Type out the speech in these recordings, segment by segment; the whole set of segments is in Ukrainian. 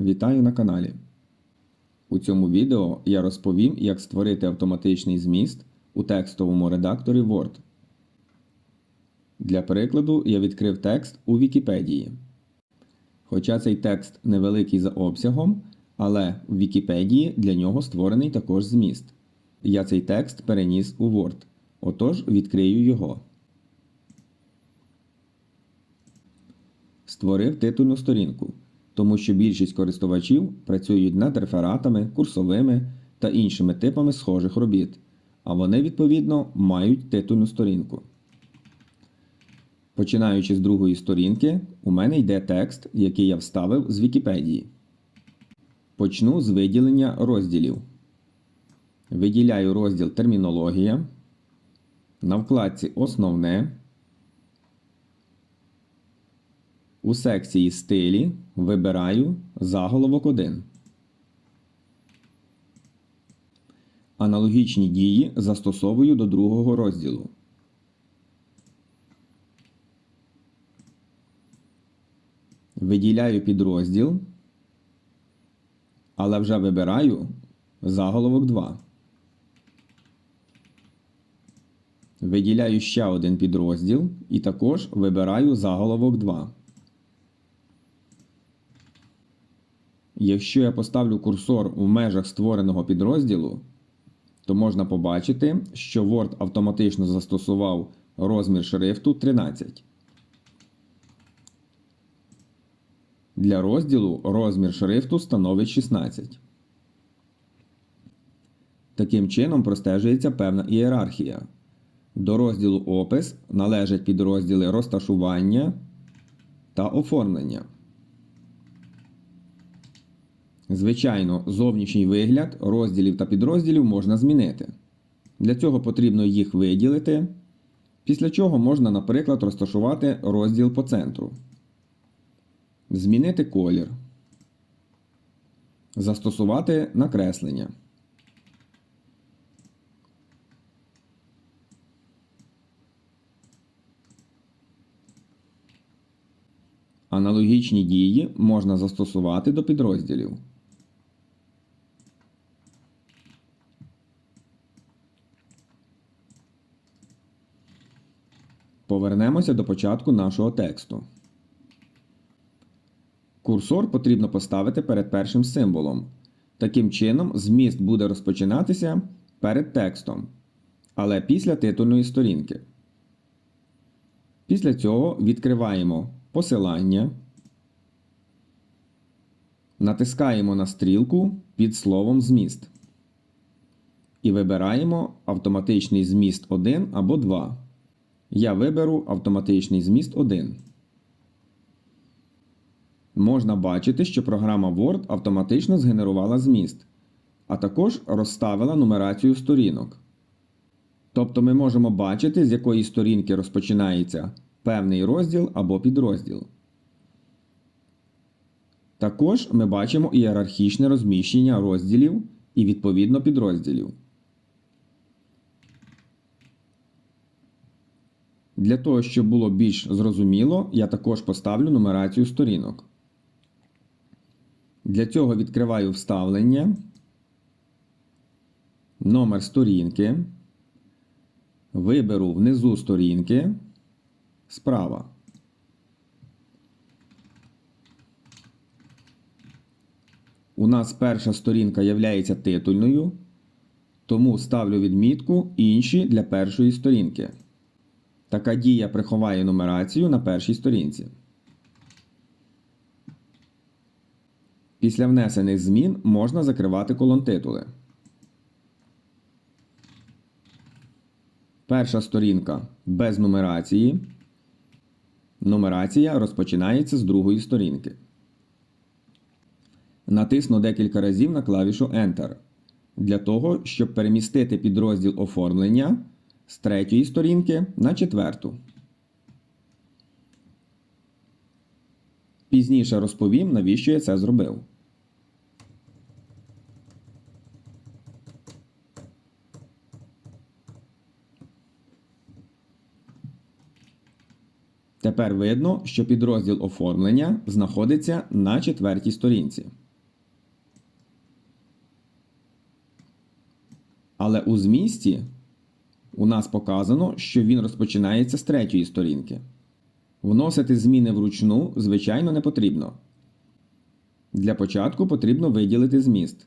Вітаю на каналі. У цьому відео я розповім, як створити автоматичний зміст у текстовому редакторі Word. Для прикладу я відкрив текст у Вікіпедії. Хоча цей текст невеликий за обсягом, але в Вікіпедії для нього створений також зміст. Я цей текст переніс у Word. Отож відкрию його. Створив титульну сторінку, тому що більшість користувачів працюють над рефератами, курсовими та іншими типами схожих робіт, а вони, відповідно, мають титульну сторінку. Починаючи з другої сторінки, у мене йде текст, який я вставив з Вікіпедії. Почну з виділення розділів. Виділяю розділ Термінологія. На вкладці Основне. У секції Стилі вибираю заголовок 1. Аналогічні дії застосовую до другого розділу. Виділяю підрозділ, але вже вибираю заголовок 2. Виділяю ще один підрозділ і також вибираю заголовок 2. Якщо я поставлю курсор у межах створеного підрозділу, то можна побачити, що Word автоматично застосував розмір шрифту 13. Для розділу розмір шрифту становить 16. Таким чином простежується певна ієрархія. До розділу Опис належать підрозділи розташування та оформлення. Звичайно, зовнішній вигляд розділів та підрозділів можна змінити. Для цього потрібно їх виділити, після чого можна, наприклад, розташувати розділ по центру. Змінити колір. Застосувати накреслення. Аналогічні дії можна застосувати до підрозділів. Повернемося до початку нашого тексту. Курсор потрібно поставити перед першим символом. Таким чином, зміст буде розпочинатися перед текстом, але після титульної сторінки. Після цього відкриваємо посилання, натискаємо на стрілку під словом зміст і вибираємо автоматичний зміст 1 або 2. Я виберу автоматичний зміст 1. Можна бачити, що програма Word автоматично згенерувала зміст, а також розставила нумерацію сторінок. Тобто ми можемо бачити, з якої сторінки розпочинається певний розділ або підрозділ. Також ми бачимо ієрархічне розміщення розділів і відповідно підрозділів. Для того, щоб було більш зрозуміло, я також поставлю нумерацію сторінок. Для цього відкриваю вставлення, номер сторінки, виберу внизу сторінки справа. У нас перша сторінка є титульною, тому ставлю відмітку інші для першої сторінки. Така дія приховає нумерацію на першій сторінці. Після внесених змін можна закривати колон титули. Перша сторінка без нумерації. Нумерація розпочинається з другої сторінки. Натисну декілька разів на клавішу Enter для того, щоб перемістити підрозділ оформлення з третьої сторінки на четверту. Пізніше розповім, навіщо я це зробив. Тепер видно, що підрозділ оформлення знаходиться на четвертій сторінці. Але у змісті у нас показано, що він розпочинається з третьої сторінки. Вносити зміни вручну, звичайно, не потрібно. Для початку потрібно виділити зміст.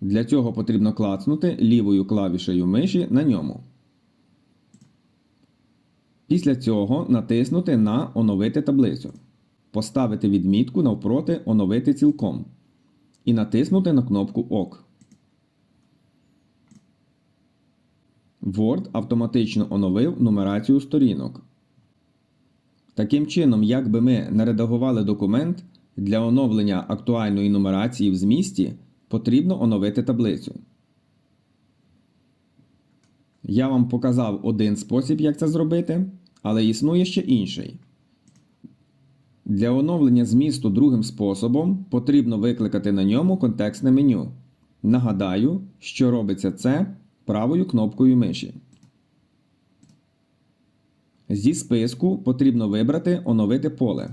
Для цього потрібно клацнути лівою клавішею миші на ньому. Після цього натиснути на Оновити таблицю. Поставити відмітку навпроти Оновити цілком. І натиснути на кнопку ОК. Word автоматично оновив нумерацію сторінок. Таким чином, як би ми не редагували документ, для оновлення актуальної нумерації в змісті потрібно оновити таблицю. Я вам показав один спосіб, як це зробити, але існує ще інший. Для оновлення змісту другим способом потрібно викликати на ньому контекстне меню. Нагадаю, що робиться це правою кнопкою миші. Зі списку потрібно вибрати Оновити поле.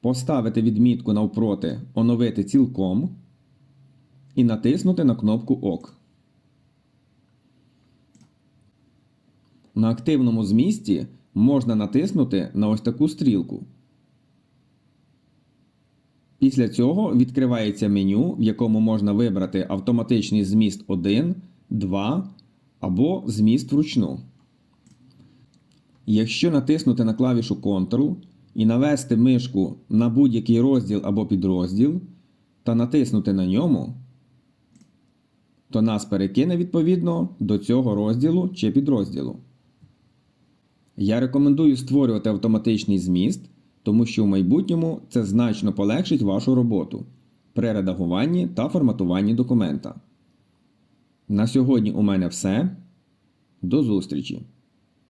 Поставити відмітку навпроти Оновити цілком і натиснути на кнопку ОК. На активному змісті можна натиснути на ось таку стрілку. Після цього відкривається меню, в якому можна вибрати автоматичний зміст 1, 2 або зміст вручну. Якщо натиснути на клавішу Ctrl і навести мишку на будь-який розділ або підрозділ та натиснути на ньому, то нас перекине відповідно до цього розділу чи підрозділу. Я рекомендую створювати автоматичний зміст, тому що в майбутньому це значно полегшить вашу роботу при редагуванні та форматуванні документа. На сьогодні у мене все. До зустрічі!